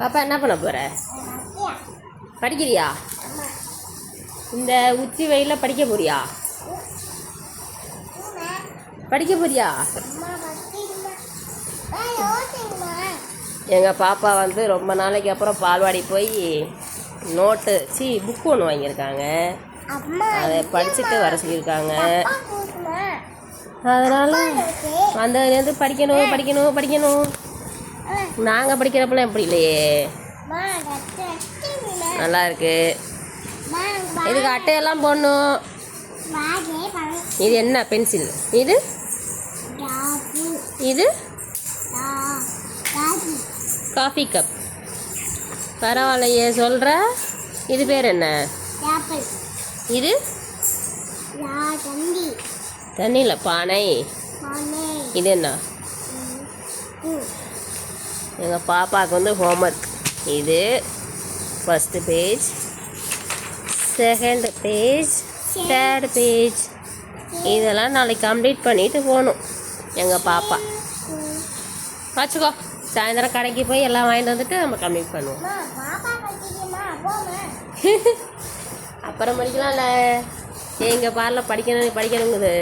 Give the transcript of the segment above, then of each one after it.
பாப்பா என்ன பண்ண போற? படிக்கிறியா? இந்த உச்சி வெயிலில் படிக்க போறியா? படிக்க போறியா? எங்கள் பாப்பா வந்து ரொம்ப நாளைக்கு அப்புறம் பால்வாடி போய் நோட்டு சி புக்கு ஒன்று வாங்கியிருக்காங்க. அதை படிச்சுட்டு வர சொல்லியிருக்காங்க. அதனால் வந்ததுலேருந்து படிக்கணும் படிக்கணும் படிக்கணும். நாங்கள் படிக்கிறப்பெல்லாம் எப்படி இல்லையே? நல்லா இருக்கு இதுக்கு அட்டையெல்லாம் போடணும். இது என்ன? பென்சில். இது? இது? Coffee cup. பரவாயில்லையே. சொல்கிற இது பேர் என்ன? இது? தண்ணியில் பானை. இது என்ன? எங்கள் பாப்பாவுக்கு வந்து ஹோம்ஒர்க் இது first page second page third page இதெல்லாம் நாளைக்கு கம்ப்ளீட் பண்ணிட்டு போகணும் எங்கள் பாப்பா. வச்சுக்கோ சாயந்தரம் கடைக்கு போய் எல்லாம் வாங்கிட்டு வந்துட்டு நம்ம கம்ப்ளீட் பண்ணுவோம். அப்புறம் படிக்கலாம்ல எங்கள் பாரில் படிக்கணும் படிக்கணுங்குது.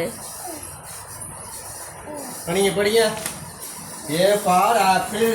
நீங்க படிங்க. A for apple